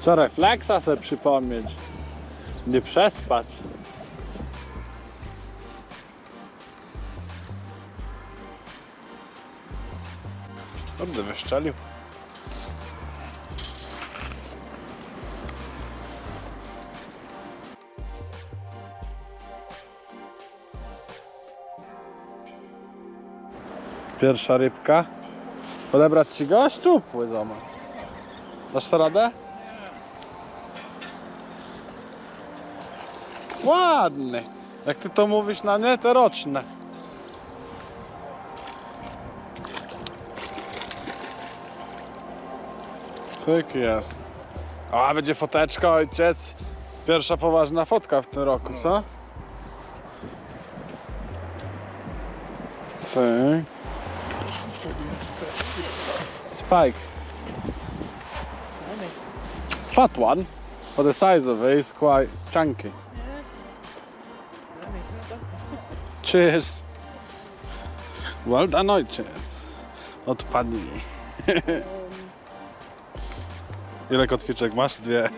Co refleksa sobie przypomnieć. Nie przespać. Kurde, wyszczelił. Pierwsza rybka. Odebrać ci go? Szczupły zoma. Dasz radę? Ładny. Jak ty to mówisz na nie, to roczne. Cyk jest. A będzie foteczka, ojciec. Pierwsza poważna fotka w tym roku, co? Cyk. Spike. Fat one, for the size of it, is quite chunky. Well done, ojciec. Odpadnij. Ile kotwiczek masz? Dwie.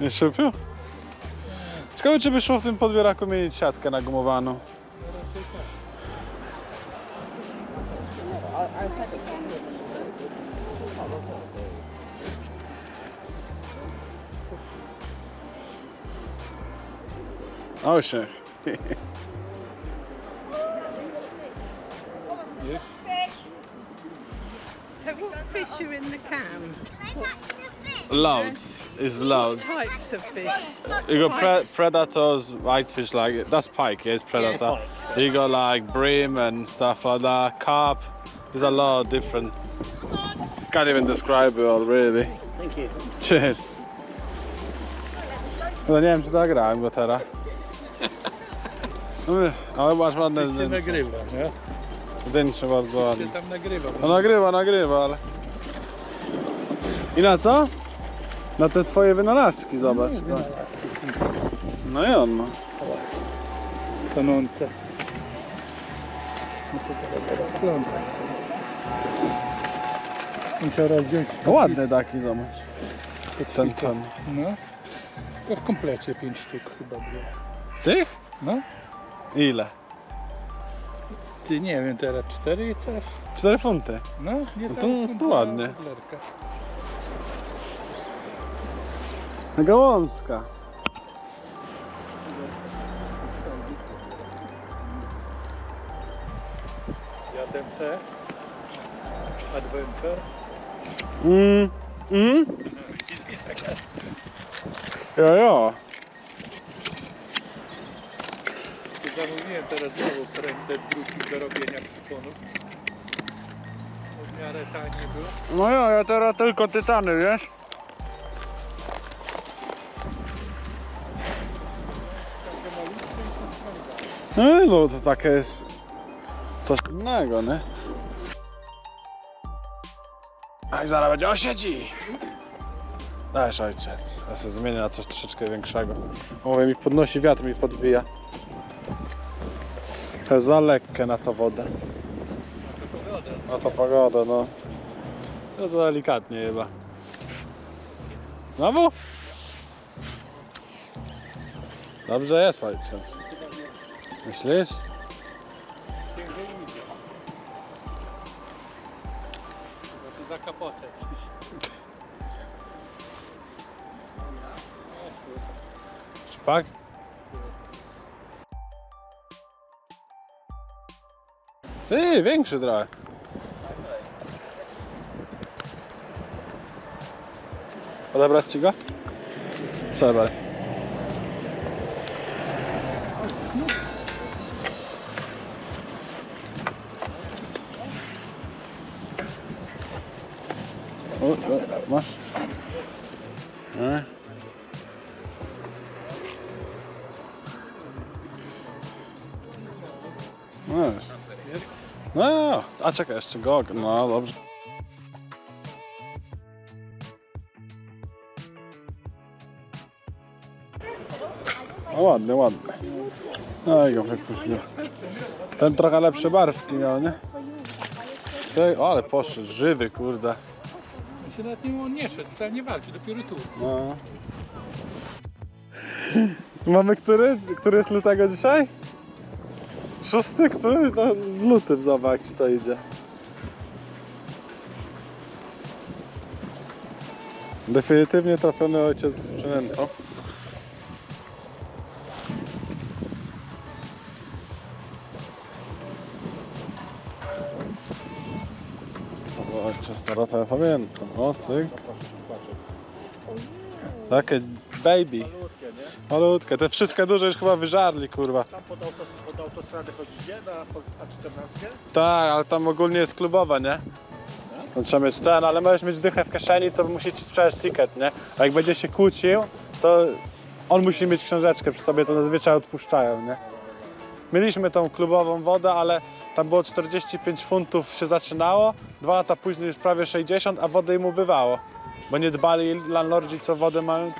Nie szupił? Ciekawe, czy szło w tym podbieraku mieć siatkę nagumowaną. O się. So what fish are in the can? Loads. Is loads. Types of fish. You got pre- predators, whitefish like that's pike, yeah, it's predator. You got like bream and stuff like that. Carp. There's a lot of different. Can't even describe it all really. Thank you. Cheers. No nie wiem czy nagrałem go teraz. No, Ale masz ładne się zdjęcie. nagrywa, nie? Zdjęcie bardzo ładne. Się tam nagrywa. No nagrywa, nagrywa, ale... I na co? Na te twoje wynalazki, zobacz. No, no i on ma. Tonące. No to teraz wziąć. No ładny taki, zobacz. Ten, ten. No. To w komplecie 5 sztuk chyba było. Tych? No. Ile? Ty nie wiem, teraz 4 i coś. 4 funty. No, nie No to- funta to ładnie. Gałązka. JMC. Adventure. Mm. Mm? Ja, ja. Zamówiłem teraz znowu prętę drugi do robienia kuponów. W miarę tanie było. No ja, ja teraz tylko tytany, wiesz? No, to takie jest coś innego, nie? A i zaraz będzie osiedzi! Dajesz ojciec, ja sobie zmienię na coś troszeczkę większego. Mówię, mi podnosi wiatr, mi podbija. To jest za lekkie na to wodę. Na to pogoda, no. To za delikatnie chyba. Znowu? Dobrze jest ojciec. Myślisz? Za kapotę. Szpak? Ty, większy trochę. Odebrać ci go? Przebrać. O, o, masz? Nie? No jest. No, a czekaj, jeszcze go. No dobrze. No ładny, ładny. No i go wypuścił. Ten trochę lepsze barwki miał, nie? Co? O, ale poszedł, żywy, kurde. Jeszcze nawet nie, on nie szedł, wcale nie walczy, dopiero tu. No. Mamy który? Który jest lutego dzisiaj? Szósty? Który? No, w lutym zobacz, ci to idzie. Definitywnie trafiony ojciec z przynętą. Ojciec Dorota, ja pamiętam. O, cyk. Takie baby. Malutkie. Te wszystkie duże już chyba wyżarli, kurwa. Tam pod, auto, pod autostradę chodzicie na A14? Tak, ale tam ogólnie jest klubowe, nie? To trzeba mieć ten, ale możesz mieć dychę w kieszeni, to musi ci sprzedać ticket, nie? A jak będzie się kłócił, to on musi mieć książeczkę przy sobie, to zazwyczaj odpuszczają, nie? Mieliśmy tą klubową wodę, ale tam było 45 funtów się zaczynało, dwa lata później już prawie 60, a wody im ubywało. Bo nie dbali landlordzi, co wodę mają.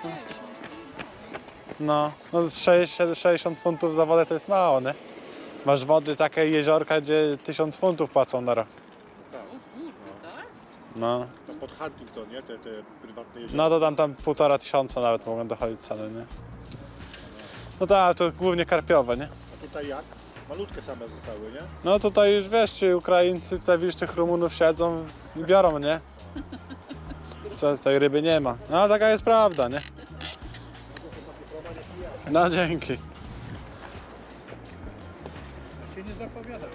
No, no 60 60 funtów za wodę to jest mało, nie? Masz wody takie jeziorka, gdzie 1000 funtów płacą na rok. No. To pod Huntington, nie? Te, te prywatne jeziora. No to tam, tam półtora tysiąca nawet mogą dochodzić ceny, nie? No tak, ale to głównie karpiowe, nie? A tutaj jak? Malutkie same zostały, nie? No tutaj już wiesz, ci Ukraińcy, tutaj widzisz tych Rumunów siedzą i biorą, nie? Co, tej ryby nie ma. No ale taka jest prawda, nie? No dzięki. się nie zapowiada.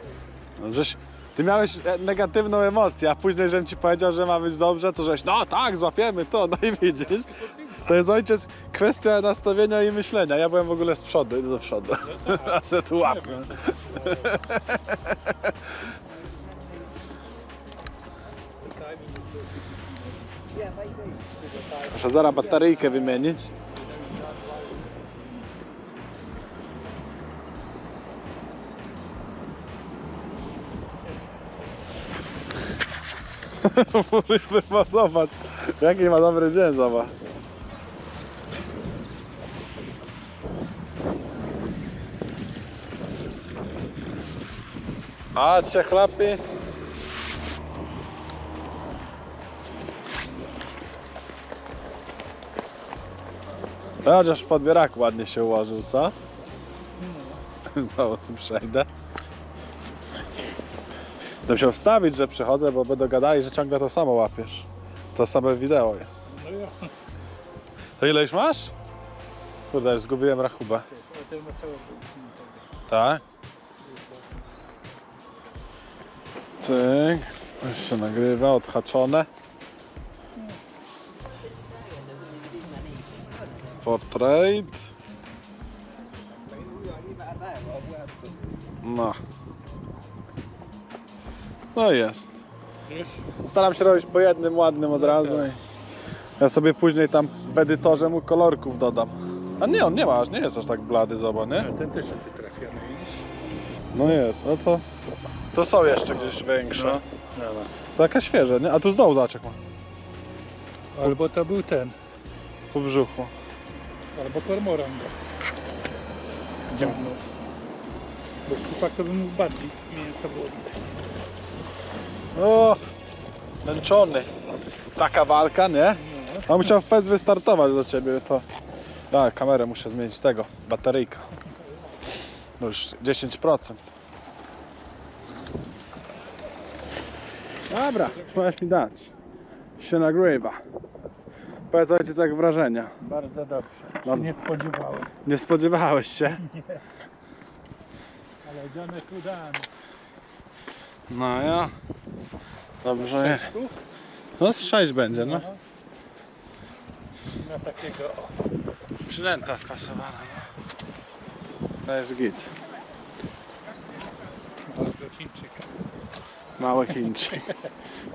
No, żeś, ty miałeś e, negatywną emocję, a później, żebym ci powiedział, że ma być dobrze, to żeś, no tak, złapiemy to, no i widzisz. To jest ojciec, kwestia nastawienia i myślenia. Ja byłem w ogóle z przodu, idę do przodu. A co tu łapię. Muszę zaraz bateryjkę wymienić. Musimy zobacz, jaki ma dobry dzień, zobacz. A, cię chlapi. Chociaż podbierak ładnie się ułożył, co? Znowu tu przejdę. To musiał wstawić, że przychodzę, bo będą gadali, że ciągle to samo łapiesz. To same wideo jest. No ja, To ile już masz? Kurde, już zgubiłem rachubę. Tak? Cyk. Już się nagrywa, odhaczone. Portrait. No jest. Staram się robić po jednym ładnym od razu. I ja sobie później tam w edytorze mu kolorków dodam. A nie, on nie ma, aż nie jest aż tak blady, zobacz, nie? ale ten też ty trafiony, widzisz? No jest, no to... To są jeszcze gdzieś większe. No. Taka świeże, nie? A tu z dołu zobacz jak ma. Albo to był ten, Po brzuchu. albo kormoran go. Dziabnął. Bo szczupak to by mógł bardziej mięsa było widać. O! Męczony. Taka walka, nie? A musiał fez wystartować do ciebie, to... Tak, kamerę muszę zmienić tego, bateryjka. No już 10%. Dobra, możesz mi dać. Się nagrywa. Powiedz ojciec jak wrażenia. Bardzo dobrze. No. Się nie spodziewałem. Nie spodziewałeś się? Ale Janek udany. No ja. Dobrze. No z 6 będzie, no. Na takiego o. Przynęta wkasowana, no. To jest git. małego Chińczyka. Mały Chińczyk.